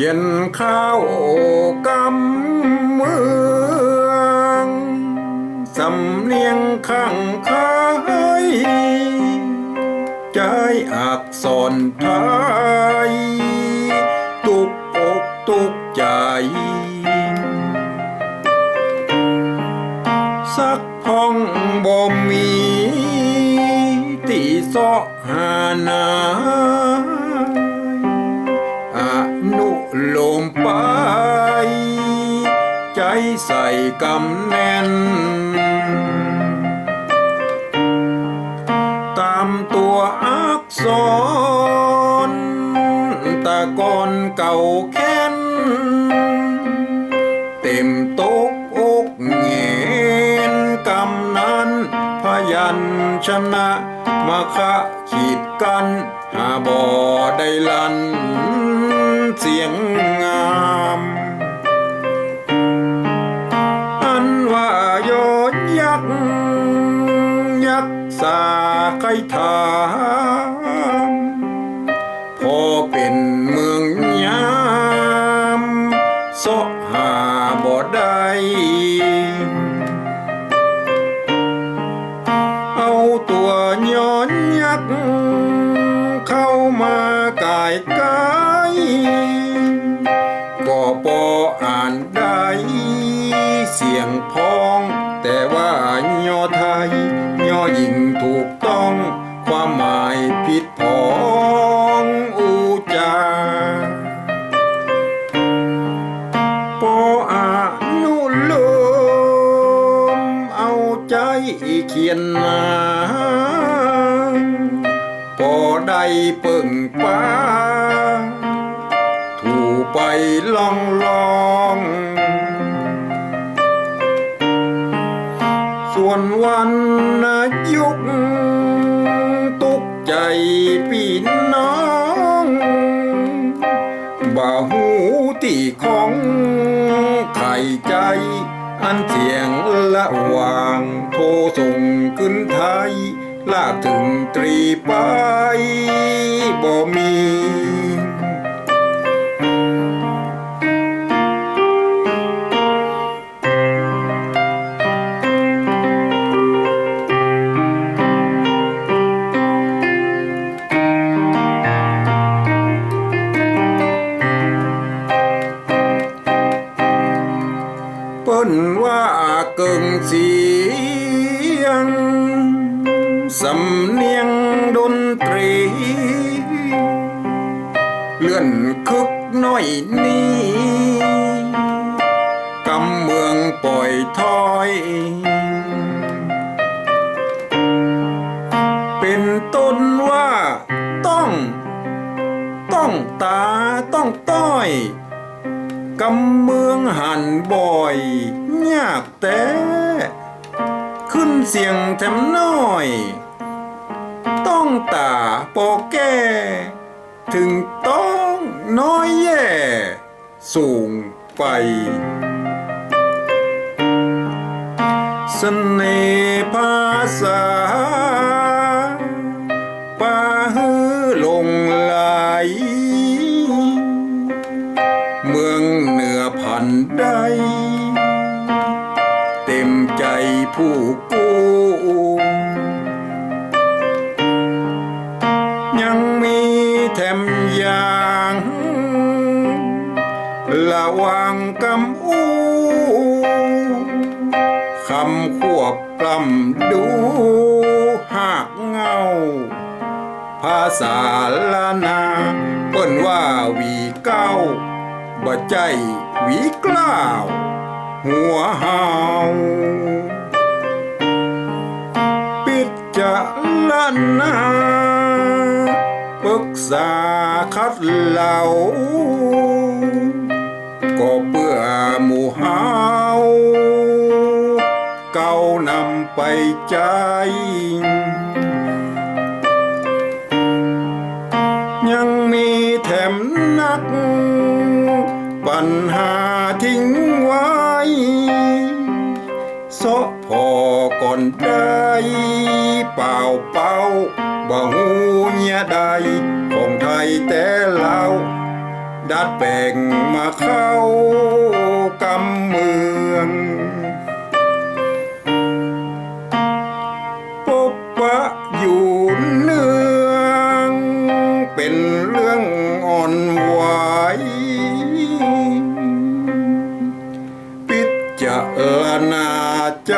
ขียนข้าวกำเมืองสำเนียงข้างคายใจอักษรไทย ตุกอกตุกใจ สักพ้องบ่มีตีเสาะหานา ใส่กำแน่น ตามตัวอักษรตะกอนเก่าแค้น เต็มตกอกเงนกำนั้นพยัญชนะมาคะขีดกัน หาบ่อได้ลันามพอเป็นเมืองยามสาะหาบ่ได้เอาตัวย้อนยักษ์เข้ามากายกายก็ปออ่านได้ เสียงพ้องแต่ว่าย่อไทย หมายผิดพองอูจาปออานุลมเอาใจเขียนมาพอได้เปิ่งป้าถูไปลองลองส่วนวันยุกตุก ใจพี่น้องบ่าหูตีของไข่ใจ อันเสียงละหว่างโทรส่งขึ้นไทยลาถึงตรีไปบ่มี เปิ้นว่าเกิงเสียง สำเนียงดนตรี เลื่อนคึกน้อยนี้กำเมืองปล่อยถอย น่อยยากแต่ขึ้นเสียงแถมน้อย ต้องตาโปแก้ถึงต้องน้อยแย่ สูงไปเสน่ห์ภาษา็มใจผู้กู้ยังมีแถมอย่างระวังกำอู้คำควบกล่ำดูหากเงา ภาษาละนาเปิ้นว่าวีเก้าบ่ใจวีกล้าว หัวหาปิดจะละนนาปรึกษาคัดเหล่าก็เพื่อหมู่เฮาเก้านำไปใจยังมีแถมนักปัญหา เป่าเป่าบ่หูเนี่ยใดของไทยแต่เราดัดแปลงมาเข้ากำเมืองปบปะอยู่เนืองเป็นเรื่องอ่อนไหวปิดจารนาใจ